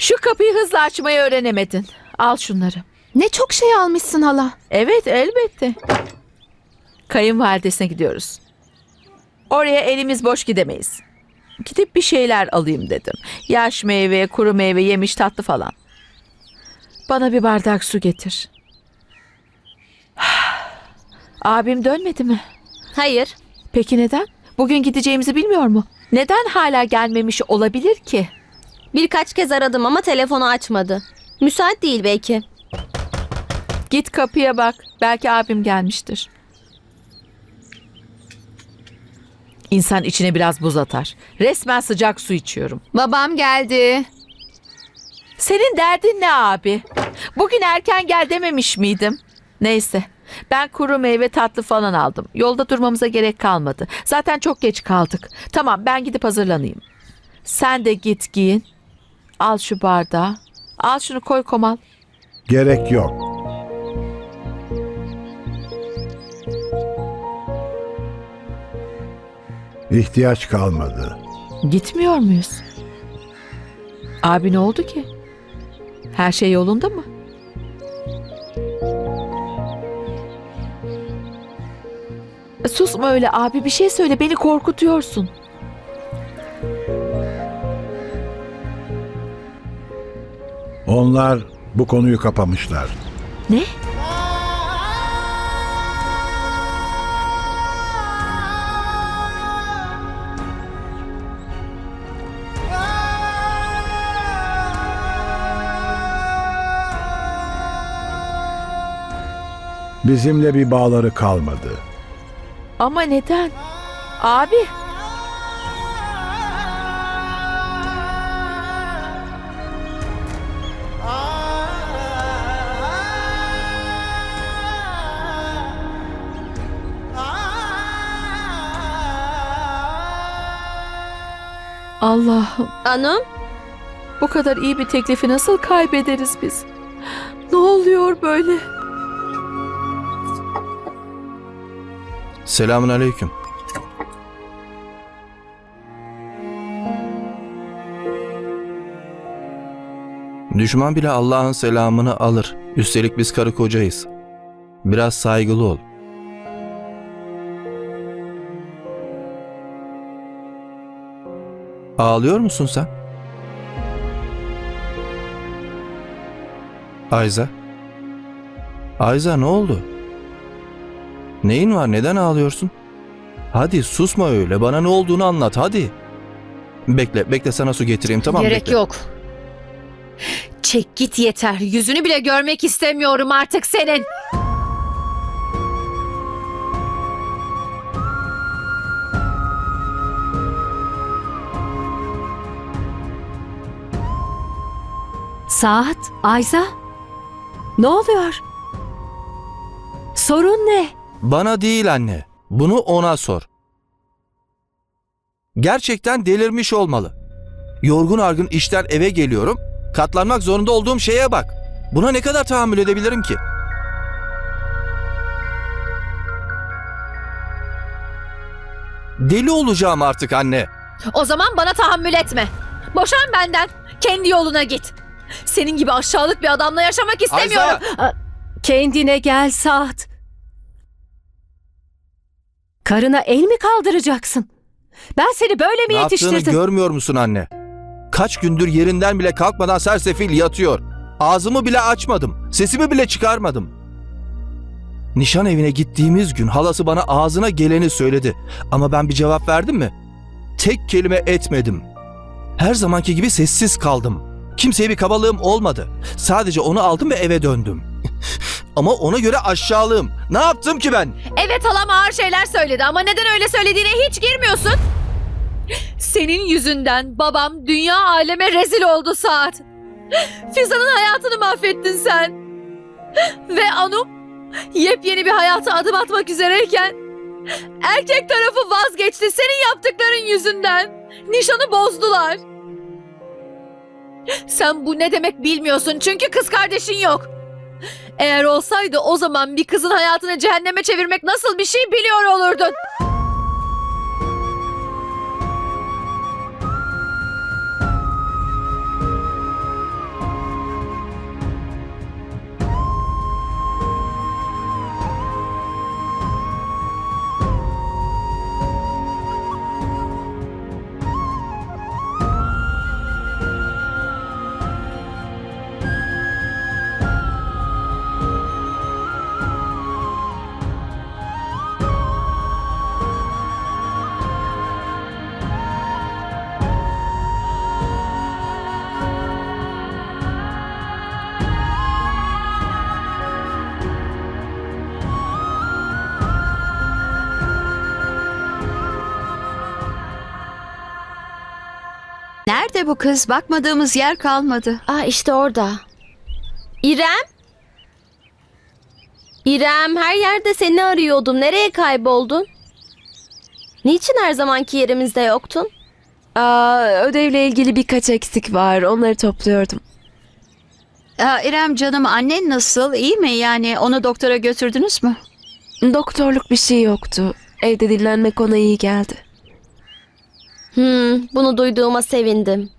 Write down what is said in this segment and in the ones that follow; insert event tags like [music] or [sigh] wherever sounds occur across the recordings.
Şu kapıyı hızlı açmayı öğrenemedin. Al şunları. Ne çok şey almışsın hala. Evet elbette. Kayınvalidesine gidiyoruz. Oraya elimiz boş gidemeyiz. Gidip bir şeyler alayım dedim. Yaş meyve, kuru meyve, yemiş tatlı falan. Bana bir bardak su getir. [sighs] Abim dönmedi mi? Hayır. Peki neden? Bugün gideceğimizi bilmiyor mu? Neden hala gelmemiş olabilir ki? Birkaç kez aradım ama telefonu açmadı. Müsait değil belki. Git kapıya bak. Belki abim gelmiştir. İnsan içine biraz buz atar. Resmen sıcak su içiyorum. Babam geldi. Senin derdin ne abi? Bugün erken gel dememiş miydim? Neyse. Ben kuru meyve tatlı falan aldım. Yolda durmamıza gerek kalmadı. Zaten çok geç kaldık. Tamam ben gidip hazırlanayım. Sen de git giyin. Al şu bardağı. Al şunu koy komal. Gerek yok. İhtiyaç kalmadı. Gitmiyor muyuz? Abi ne oldu ki? Her şey yolunda mı? Susma öyle abi bir şey söyle beni korkutuyorsun. Onlar bu konuyu kapamışlar. Ne? Bizimle bir bağları kalmadı. Ama neden? Abi. Allah'ım Anu, bu kadar iyi bir teklifi nasıl kaybederiz biz? Ne oluyor böyle? Selamun aleyküm. Düşman bile Allah'ın selamını alır. Üstelik biz karı kocayız. Biraz saygılı ol. Ağlıyor musun sen? Ayza? Ayza ne oldu? Neyin var? Neden ağlıyorsun? Hadi susma öyle. Bana ne olduğunu anlat hadi. Bekle, bekle sana su getireyim tamam mı? Gerek Bekle. yok. Çek git yeter. Yüzünü bile görmek istemiyorum artık senin. Saat, Ayza. Ne oluyor? Sorun ne? Bana değil anne. Bunu ona sor. Gerçekten delirmiş olmalı. Yorgun argın işten eve geliyorum. Katlanmak zorunda olduğum şeye bak. Buna ne kadar tahammül edebilirim ki? Deli olacağım artık anne. O zaman bana tahammül etme. Boşan benden. Kendi yoluna git. Senin gibi aşağılık bir adamla yaşamak istemiyorum. Ayza! Kendine gel Saat. Karına el mi kaldıracaksın? Ben seni böyle mi Ne yaptığını yetiştirdim? görmüyor musun anne? Kaç gündür yerinden bile kalkmadan sersefil yatıyor. Ağzımı bile açmadım. Sesimi bile çıkarmadım. Nişan evine gittiğimiz gün halası bana ağzına geleni söyledi. Ama ben bir cevap verdim mi? Tek kelime etmedim. Her zamanki gibi sessiz kaldım. Kimseye bir kabalığım olmadı. Sadece onu aldım ve eve döndüm. [laughs] Ama ona göre aşağılığım. Ne yaptım ki ben? Evet halam ağır şeyler söyledi ama neden öyle söylediğine hiç girmiyorsun. Senin yüzünden babam dünya aleme rezil oldu Saat. Fizan'ın hayatını mahvettin sen. Ve Anu yepyeni bir hayata adım atmak üzereyken erkek tarafı vazgeçti senin yaptıkların yüzünden. Nişanı bozdular. Sen bu ne demek bilmiyorsun çünkü kız kardeşin yok. Eğer olsaydı o zaman bir kızın hayatını cehenneme çevirmek nasıl bir şey biliyor olurdun. Nerede bu kız? Bakmadığımız yer kalmadı. Aa işte orada. İrem? İrem her yerde seni arıyordum. Nereye kayboldun? Niçin her zamanki yerimizde yoktun? Aa, ödevle ilgili birkaç eksik var. Onları topluyordum. Aa, İrem canım annen nasıl? İyi mi? Yani onu doktora götürdünüz mü? Doktorluk bir şey yoktu. Evde dinlenmek ona iyi geldi. Hmm, bunu duyduğuma sevindim.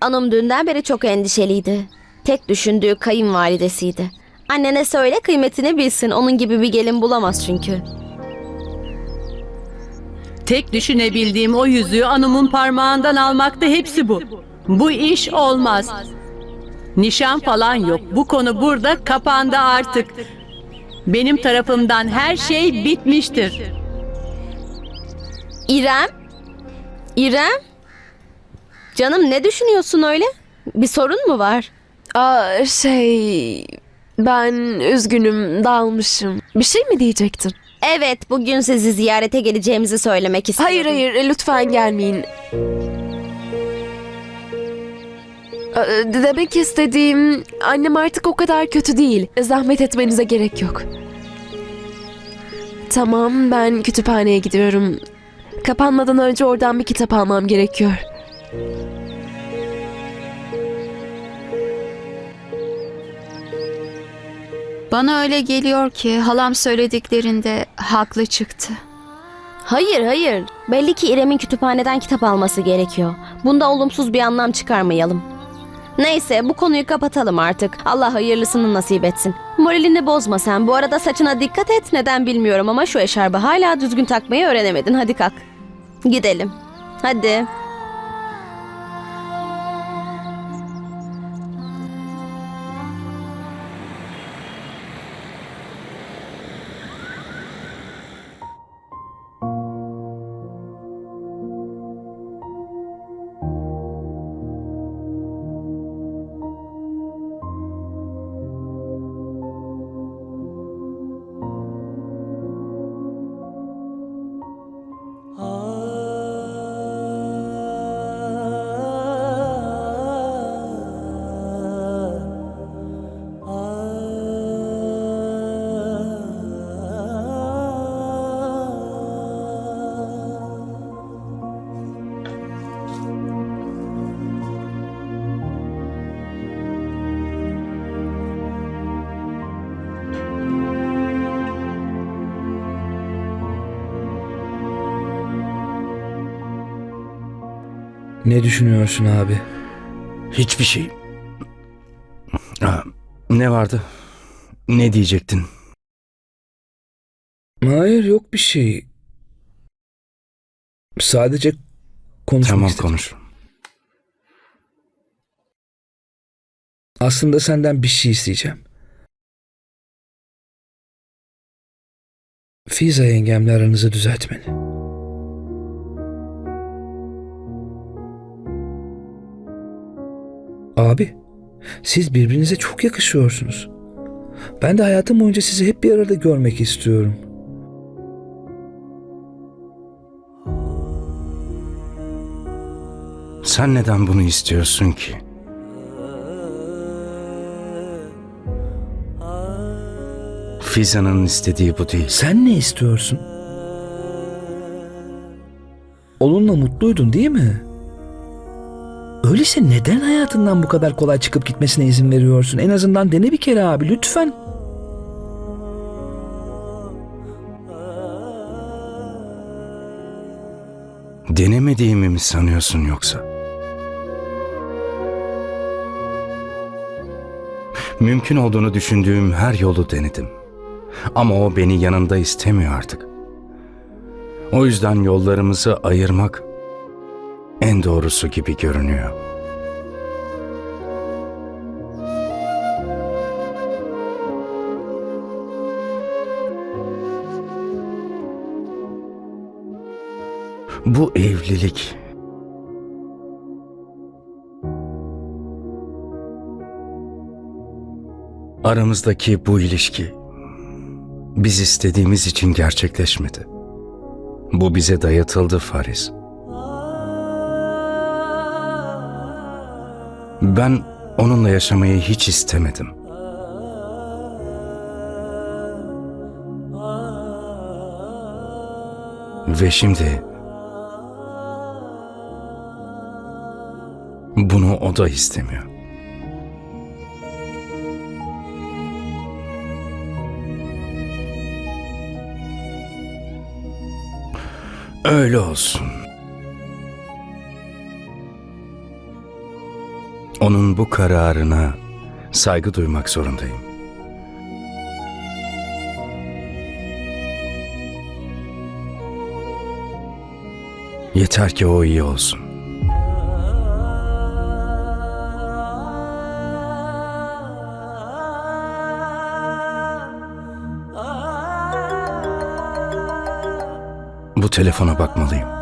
Anım dünden beri çok endişeliydi. Tek düşündüğü kayınvalidesiydi. Annene söyle kıymetini bilsin. Onun gibi bir gelin bulamaz çünkü. Tek düşünebildiğim o yüzüğü anımın parmağından almakta hepsi bu. Bu iş olmaz. Nişan falan yok. Bu konu burada kapandı artık. Benim tarafımdan her şey bitmiştir. İrem? İrem? Canım ne düşünüyorsun öyle? Bir sorun mu var? Aa, şey... Ben üzgünüm, dalmışım. Bir şey mi diyecektin? Evet, bugün sizi ziyarete geleceğimizi söylemek istiyorum. Hayır hayır, lütfen gelmeyin. Aa, Demek istediğim, annem artık o kadar kötü değil. Zahmet etmenize gerek yok. Tamam, ben kütüphaneye gidiyorum. Kapanmadan önce oradan bir kitap almam gerekiyor. Bana öyle geliyor ki halam söylediklerinde haklı çıktı. Hayır, hayır. Belli ki İrem'in kütüphaneden kitap alması gerekiyor. Bunda olumsuz bir anlam çıkarmayalım. Neyse, bu konuyu kapatalım artık. Allah hayırlısını nasip etsin. Moralini bozma sen. Bu arada saçına dikkat et. Neden bilmiyorum ama şu eşarbı hala düzgün takmayı öğrenemedin. Hadi kalk. Gidelim. Hadi. Ne düşünüyorsun abi? Hiçbir şey. Aa, ne vardı? Ne diyecektin? Hayır yok bir şey. Sadece konuşmak tamam istedim. konuş. Aslında senden bir şey isteyeceğim. Fiza yengemle aranızı düzeltmeni. Abi, siz birbirinize çok yakışıyorsunuz. Ben de hayatım boyunca sizi hep bir arada görmek istiyorum. Sen neden bunu istiyorsun ki? Fizan'ın istediği bu değil. Sen ne istiyorsun? Onunla mutluydun değil mi? Öyleyse neden hayatından bu kadar kolay çıkıp gitmesine izin veriyorsun? En azından dene bir kere abi lütfen. Denemediğimi mi sanıyorsun yoksa? Mümkün olduğunu düşündüğüm her yolu denedim. Ama o beni yanında istemiyor artık. O yüzden yollarımızı ayırmak en doğrusu gibi görünüyor. Bu evlilik aramızdaki bu ilişki biz istediğimiz için gerçekleşmedi. Bu bize dayatıldı Fariz. Ben onunla yaşamayı hiç istemedim. Ve şimdi bunu o da istemiyor. Öyle olsun. Onun bu kararına saygı duymak zorundayım. Yeter ki o iyi olsun. Bu telefona bakmalıyım.